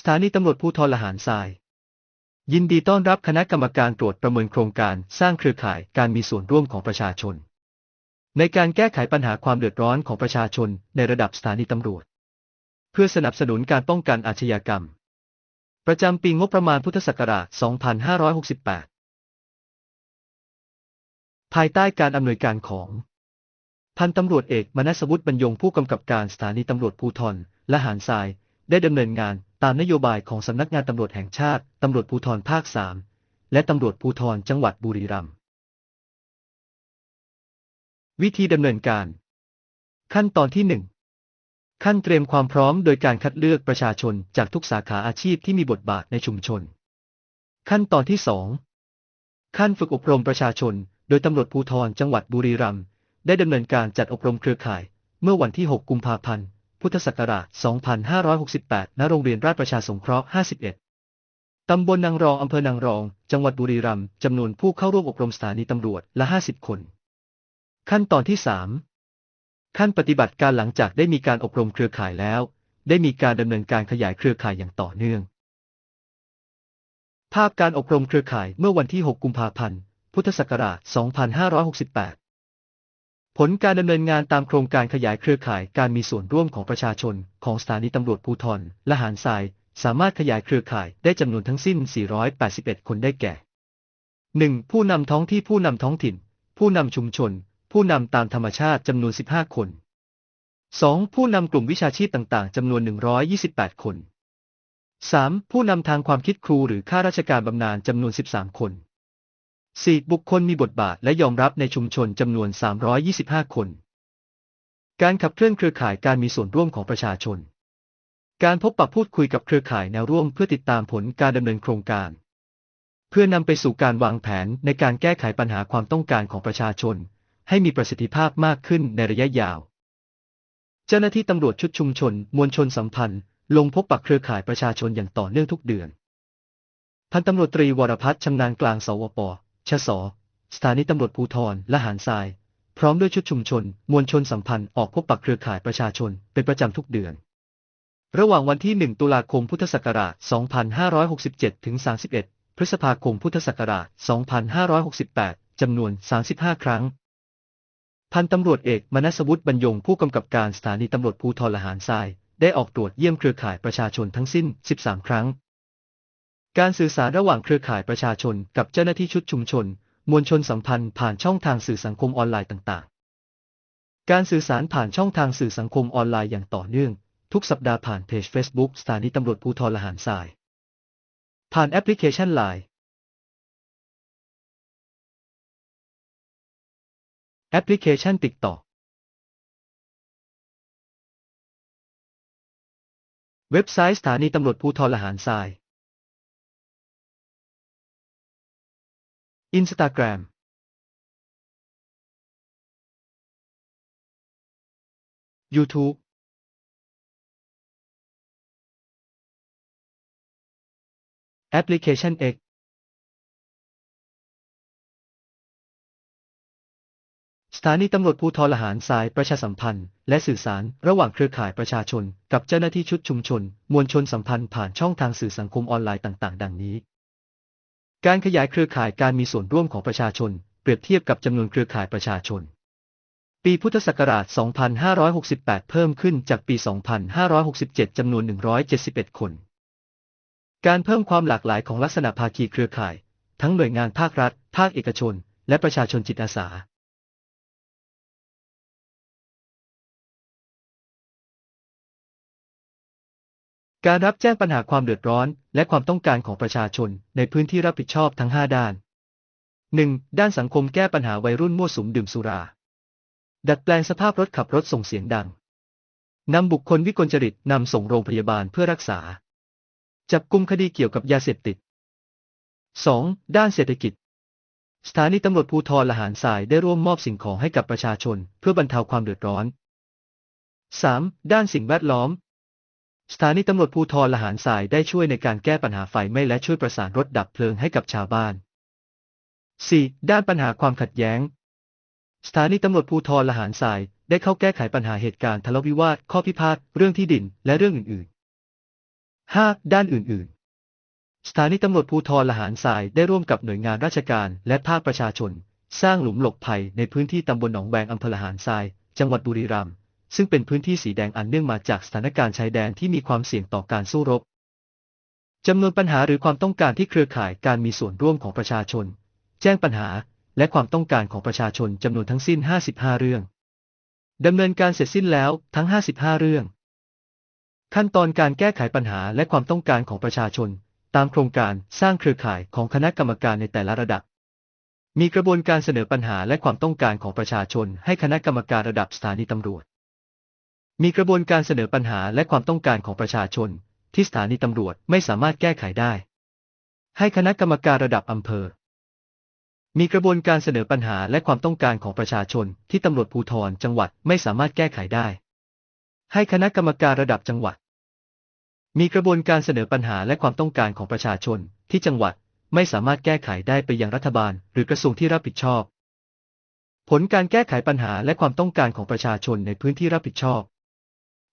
สถานีตำรวจภูธรละหารทราย ยินดีต้อนรับคณะกรรมการตรวจประเมินโครงการสร้างเครือข่ายการมีส่วนร่วมของประชาชน ในการแก้ไขปัญหาความเดือดร้อนของประชาชนในระดับสถานีตำรวจ เพื่อสนับสนุนการป้องกันอาชญากรรม ประจำปีงบประมาณพุทธศักราช 2568 ภายใต้การอำนวยการของพันตำรวจเอกมนัสวุฒิบรรยงผู้กำกับการสถานีตำรวจภูธรและหารทราย ได้ดำเนินงานตามนโยบายของสำนักงานตำรวจแห่งชาติ ตำรวจภูธรภาค 3 และตำรวจภูธรจังหวัดบุรีรัมย์ วิธีดำเนินการ ขั้นตอนที่ 1 ขั้นเตรียมความพร้อมโดยการคัดเลือกประชาชนจากทุกสาขาอาชีพที่มีบทบาทในชุมชน ขั้นตอนที่ 2 ขั้นฝึกอบรมประชาชน โดยตำรวจภูธรจังหวัดบุรีรัมย์ได้ดำเนินการจัดอบรมเครือข่าย เมื่อวันที่ 6 กุมภาพันธ์ พุทธศักราช 2568 ณ โรงเรียนราชประชาสงเคราะห์ 51 ตำบลนางรอง อำเภอนางรอง จังหวัดบุรีรัมย์ จำนวนผู้เข้าร่วมอบรมสถานีตำรวจละ 50 คน ขั้นตอนที่ 3 ขั้นปฏิบัติการหลังจากได้มีการอบรมเครือข่ายแล้ว ได้มีการดำเนินการขยายเครือข่ายอย่างต่อเนื่อง ภาพการอบรมเครือข่ายเมื่อวันที่ 6 กุมภาพันธ์ พุทธศักราช 2568 ผลการดำเนินงานตามโครงการขยายเครือข่ายการมีส่วนร่วมของประชาชน ของสถานีตำรวจภูธรและหารทราย สามารถขยายเครือข่ายได้จำนวนทั้งสิ้น 481 คนได้แก่ 1. ผู้นำท้องที่ผู้นำท้องถิ่น ผู้นำชุมชน ผู้นำตามธรรมชาติจำนวน 15 คน 2. ผู้นำกลุ่มวิชาชีพต่างๆจำนวน 128 คน 3. ผู้นำทางความคิดครูหรือข้าราชการบำนาญจำนวน 13 คน 4. บุคคลมีบทบาทและยอมรับในชุมชนจำนวน 325 คน การขับเคลื่อนเครือข่ายการมีส่วนร่วมของประชาชน การพบปะพูดคุยกับเครือข่ายแนวร่วมเพื่อติดตามผลการดำเนินโครงการ เพื่อนำไปสู่การวางแผนในการแก้ไขปัญหาความต้องการของประชาชน ให้มีประสิทธิภาพมากขึ้นในระยะยาว เจ้าหน้าที่ตำรวจชุดชุมชน มวลชนสัมพันธ์ ลงพบปะเครือข่ายประชาชนอย่างต่อเนื่องทุกเดือน พันตำรวจตรีวรพัฒน์ชำนาญกลางสวป ชส สถานีตำรวจภูธรและหารทราย พร้อมด้วยชุดชุมชน มวลชนสัมพันธ์ออกพบปะเครือข่ายประชาชน เป็นประจำทุกเดือน ระหว่างวันที่ 1 ตุลาคมพุทธศักราช 2567 ถึง 31 พฤษภาคมพุทธศักราช 2568 จำนวน 35 ครั้ง พันตำรวจเอกมนัสวุฒิบรรยงผู้กำกับการสถานีตำรวจภูธรละหารทราย ได้ออกตรวจเยี่ยมเครือข่ายประชาชนทั้งสิ้น 13 ครั้ง การสื่อสารระหว่างเครือข่ายประชาชนกับเจ้าหน้าที่ชุดชุมชน มวลชนสัมพันธ์ผ่านช่องทางสื่อสังคมออนไลน์ต่างๆ การสื่อสารผ่านช่องทางสื่อสังคมออนไลน์อย่างต่อเนื่อง ทุกสัปดาห์ผ่านเพจ Facebook สถานีตำรวจภูธรละหารทราย ผ่านแอปพลิเคชัน Line แอปพลิเคชัน TikTok เว็บไซต์สถานีตำรวจภูธรละหารทราย Instagram YouTube แอปพลิเคชัน X สถานีตำรวจภูธรละหารทรายประชาสัมพันธ์ และสื่อสารระหว่างเครือข่ายประชาชน กับเจ้าหน้าที่ชุดชุมชน มวลชนสัมพันธ์ผ่านช่องทางสื่อสังคมออนไลน์ต่าง ๆ ดังนี้ การขยายเครือข่ายการมีส่วนร่วมของประชาชน เปรียบเทียบกับจำนวนเครือข่ายประชาชน ปีพุทธศักราช 2568 เพิ่มขึ้นจากปี 2567 จำนวน 171 คน การเพิ่มความหลากหลายของลักษณะภาคีเครือข่าย ทั้งหน่วยงานภาครัฐ ภาคเอกชน และประชาชนจิตอาสา การรับแจ้งปัญหาความเดือดร้อน และความต้องการของประชาชน ในพื้นที่รับผิดชอบทั้ง 5 ด้าน 1. ด้านสังคมแก้ปัญหาวัยรุ่นมั่วสุมดื่มสุรา ดัดแปลงสภาพรถขับรถส่งเสียงดัง นำบุคคลวิกลจริตนำส่งโรงพยาบาลเพื่อรักษา จับกุมคดีเกี่ยวกับยาเสพติด 2. ด้านเศรษฐกิจ สถานีตำรวจภูธรละหารทรายได้ร่วมมอบสิ่งของให้กับประชาชน เพื่อบรรเทาความเดือดร้อน 3. ด้านสิ่งแวดล้อม สถานีตำรวจภูธรละหารทรายได้ช่วยในการแก้ปัญหาไฟไหม้และช่วยประสานรถดับเพลิงให้กับชาวบ้าน 4. ด้านปัญหาความขัดแย้ง สถานีตำรวจภูธรละหารทรายได้เข้าแก้ไขปัญหาเหตุการณ์ทะเลาะวิวาท ข้อพิพาท เรื่องที่ดิน และเรื่องอื่นๆ 5. ด้านอื่นๆ สถานีตำรวจภูธรละหารทรายได้ร่วมกับหน่วยงานราชการและภาคประชาชน สร้างหลุมหลบภัยในพื้นที่ตำบลหนองแวงอำเภอละหารทราย จังหวัดบุรีรัมย์ ซึ่งเป็นพื้นที่สีแดงอันเนื่องมาจากสถานการณ์ชายแดนที่มีความเสี่ยงต่อการสู้รบจำนวนปัญหาหรือความต้องการที่เครือข่ายการมีส่วนร่วมของประชาชน แจ้งปัญหาและความต้องการของประชาชนจำนวนทั้งสิ้น 55 เรื่องดำเนินการเสร็จสิ้นแล้วทั้ง 55 เรื่อง ขั้นตอนการแก้ไขปัญหาและความต้องการของประชาชน ตามโครงการสร้างเครือข่ายของคณะกรรมการในแต่ละระดับ มีกระบวนการเสนอปัญหาและความต้องการของประชาชน ให้คณะกรรมการระดับสถานีตำรวจ มีกระบวนการเสนอปัญหาและความต้องการของประชาชน ที่สถานีตำรวจไม่สามารถแก้ไขได้ ให้คณะกรรมการระดับอำเภอ มีกระบวนการเสนอปัญหาและความต้องการของประชาชน ที่ตำรวจภูธรจังหวัดไม่สามารถแก้ไขได้ ให้คณะกรรมการระดับจังหวัด มีกระบวนการเสนอปัญหาและความต้องการของประชาชน ที่จังหวัดไม่สามารถแก้ไขได้ไปยังรัฐบาล หรือกระทรวงที่รับผิดชอบ ผลการแก้ไขปัญหาและความต้องการของประชาชนในพื้นที่รับผิดชอบ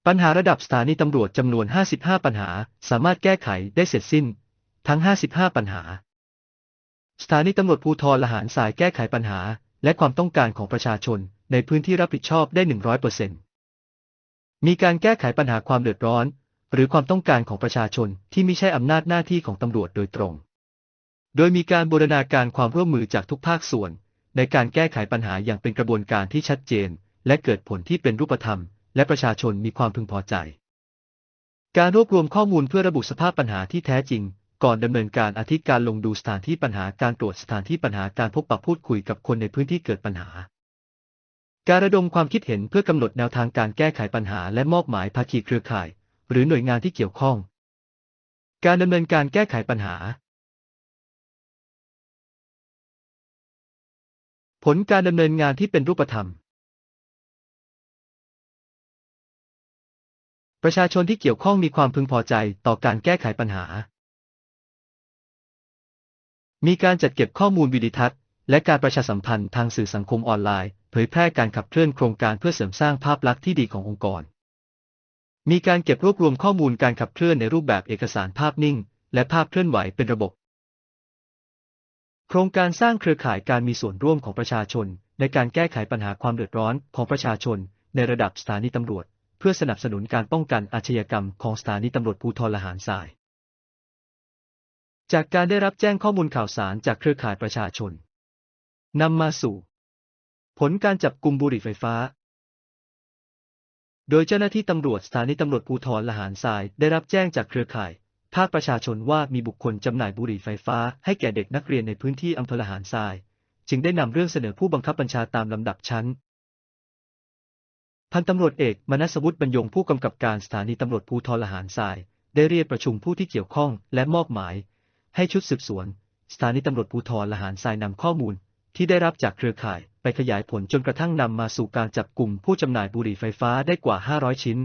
ปัญหาระดับสถานีตำรวจจำนวน 55 ปัญหา สามารถแก้ไขได้เสร็จสิ้น ทั้ง 55 ปัญหา สถานีตำรวจภูธรละหารสายแก้ไขปัญหา และความต้องการของประชาชนในพื้นที่รับผิดชอบได้ 100%มีการแก้ไขปัญหาความเดือดร้อน หรือความต้องการของประชาชนที่ไม่ใช่อำนาจหน้าที่ของตำรวจโดยตรง โดยมีการบูรณาการความร่วมมือจากทุกภาคส่วน ในการแก้ไขปัญหาอย่างเป็นกระบวนการที่ชัดเจน และเกิดผลที่เป็นรูปธรรม และประชาชนมีความพึงพอใจ การรวบรวมข้อมูลเพื่อระบุสภาพปัญหาที่แท้จริง ก่อนดำเนินการอธิการลงดูสถานที่ปัญหาการตรวจสถานที่ปัญหาการพบปะพูดคุยกับคนในพื้นที่เกิดปัญหา การระดมความคิดเห็นเพื่อกำหนดแนวทางการแก้ไขปัญหาและมอบหมายภาคีเครือข่าย หรือหน่วยงานที่เกี่ยวข้อง การดำเนินการแก้ไขปัญหาผลการดำเนินงานที่เป็นรูปธรรม ประชาชนที่เกี่ยวข้องมีความพึงพอใจต่อการแก้ไขปัญหา มีการจัดเก็บข้อมูลวิดิทัศน์ และการประชาสัมพันธ์ทางสื่อสังคมออนไลน์ เผยแพร่การขับเคลื่อนโครงการเพื่อเสริมสร้างภาพลักษณ์ที่ดีขององค์กร มีการเก็บรวบรวมข้อมูลการขับเคลื่อนในรูปแบบเอกสารภาพนิ่ง และภาพเคลื่อนไหวเป็นระบบ โครงการสร้างเครือข่ายการมีส่วนร่วมของประชาชน ในการแก้ไขปัญหาความเดือดร้อนของประชาชน ในระดับสถานีตำรวจ พื่อสนับสนุนการป้องกันอาชญากรรมของสถานีตำรวจภูธรละหารทราย จากการได้รับแจ้งข้อมูลข่าวสารจากเครือข่ายประชาชนนำมาสู่ ผลการจับกลุ่มบุหรี่ไฟฟ้า โดยเจ้าหน้าที่ตำรวจสถานีตำรวจภูธรละหารทรายได้รับแจ้งจากเครือข่ายภาคประชาชนว่ามีบุคคลจำหน่ายบุหรี่ไฟฟ้าให้แก่เด็กนักเรียนในพื้นที่อำเภอละหารทราย จึงได้นำเรื่องเสนอผู้บังคับบัญชาตามลำดับชั้น พันตำรวจเอกมนัสวุฒิบรรยงผู้กำกับการสถานีตำรวจภูธรละหารทราย ได้เรียกประชุมผู้ที่เกี่ยวข้องและมอบหมาย ให้ชุดสืบสวน สถานีตำรวจภูธรละหารทรายนำข้อมูล ที่ได้รับจากเครือข่ายไปขยายผลจนกระทั่งนำมาสู่การจับกลุ่มผู้จำหน่ายบุหรี่ไฟฟ้าได้กว่า 500 ชิ้น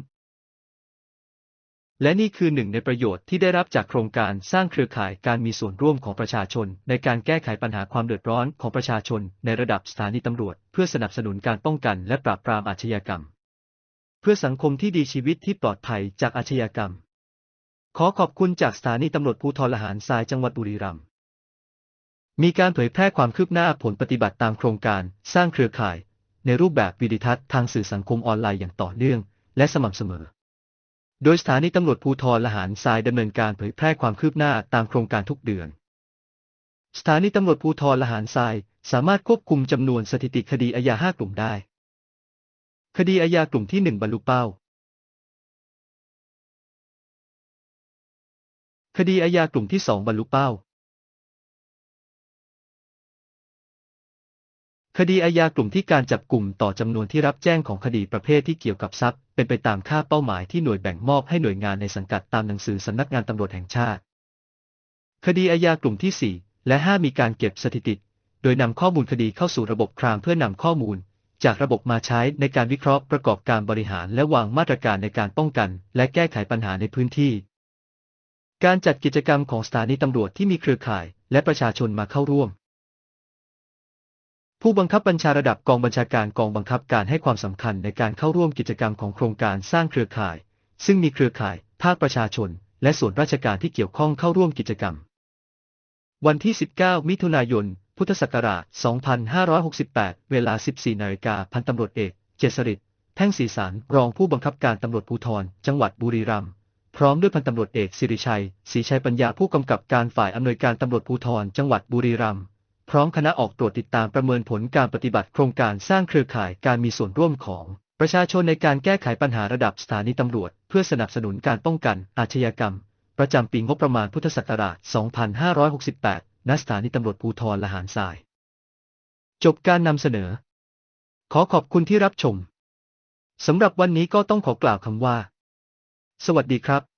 และนี่คือหนึ่งในประโยชน์ที่ได้รับจากโครงการสร้างเครือข่ายการมีส่วนร่วมของประชาชน ในการแก้ไขปัญหาความเดือดร้อนของประชาชน ในระดับสถานีตำรวจ เพื่อสนับสนุนการป้องกันและปราบปรามอาชญากรรม เพื่อสังคมที่ดีชีวิตที่ปลอดภัยจากอาชญากรรม ขอขอบคุณจากสถานีตำรวจภูธรละหารทรายจังหวัดบุรีรัมย์ มีการเผยแพร่ความคืบหน้าผลปฏิบัติตามโครงการสร้างเครือข่าย ในรูปแบบวิดิทัศน์ทางสื่อสังคมออนไลน์อย่างต่อเนื่อง และสม่ำเสมอ โดยสถานีตำรวจภูธรละหารทรายดำเนินการเผยแพร่ความคืบหน้าตามโครงการทุกเดือน สถานีตำรวจภูธรละหารทรายสามารถควบคุมจำนวนสถิติคดีอาญาห้ากลุ่มได้ คดีอาญากลุ่มที่หนึ่งบรรลุเป้า คดีอาญากลุ่มที่สองบรรลุเป้า คดีอาญากลุ่มที่การจับกลุ่มต่อจำนวนที่รับแจ้งของคดีประเภทที่เกี่ยวกับทรัพย์ เป็นไปตามค่าเป้าหมายที่หน่วยแบ่งมอบให้หน่วยงานในสังกัดตามหนังสือสำนักงานตำรวจแห่งชาติ คดีอาญากลุ่มที่ 4 และ 5 มีการเก็บสถิติ โดยนำข้อมูลคดีเข้าสู่ระบบครามเพื่อนำข้อมูล จากระบบมาใช้ในการวิเคราะห์ประกอบการบริหารและวางมาตรการในการป้องกัน และแก้ไขปัญหาในพื้นที่ การจัดกิจกรรมของสถานีตำรวจที่มีเครือข่าย และประชาชนมาเข้าร่วม ผู้บังคับบัญชาระดับกองบัญชาการกองบังคับการให้ความสำคัญในการเข้าร่วมกิจกรรมของโครงการสร้างเครือข่าย ซึ่งมีเครือข่าย ภาคประชาชน และส่วนราชการที่เกี่ยวข้องเข้าร่วมกิจกรรม วันที่ 19 มิถุนายน พุทธศักราช 2568 เวลา 14นาฬิกาพันตำรวจเอก เจษริตแท่งศรีสารรองผู้บังคับการตำรวจภูธร จังหวัดบุรีรัมย์พร้อมด้วยพันตำรวจเอกสิริชัยศรีชัยปัญญาผู้กำกับการฝ่ายอำนวยการตำรวจภูธรจังหวัดบุรีรัมย์พร้อมคณะออกตรวจติดตามประเมินผลการปฏิบัติโครงการสร้างเครือข่ายการมีส่วนร่วมของประชาชนในการแก้ไขปัญหาระดับสถานีตำรวจ เพื่อสนับสนุนการป้องกันอาชญากรรม ประจำปีงบประมาณพุทธศักราช 2568 ณสถานีตำรวจภูธรละหารทราย จบการนำเสนอ ขอขอบคุณที่รับชม สำหรับวันนี้ก็ต้องขอกล่าวคำว่า สวัสดีครับ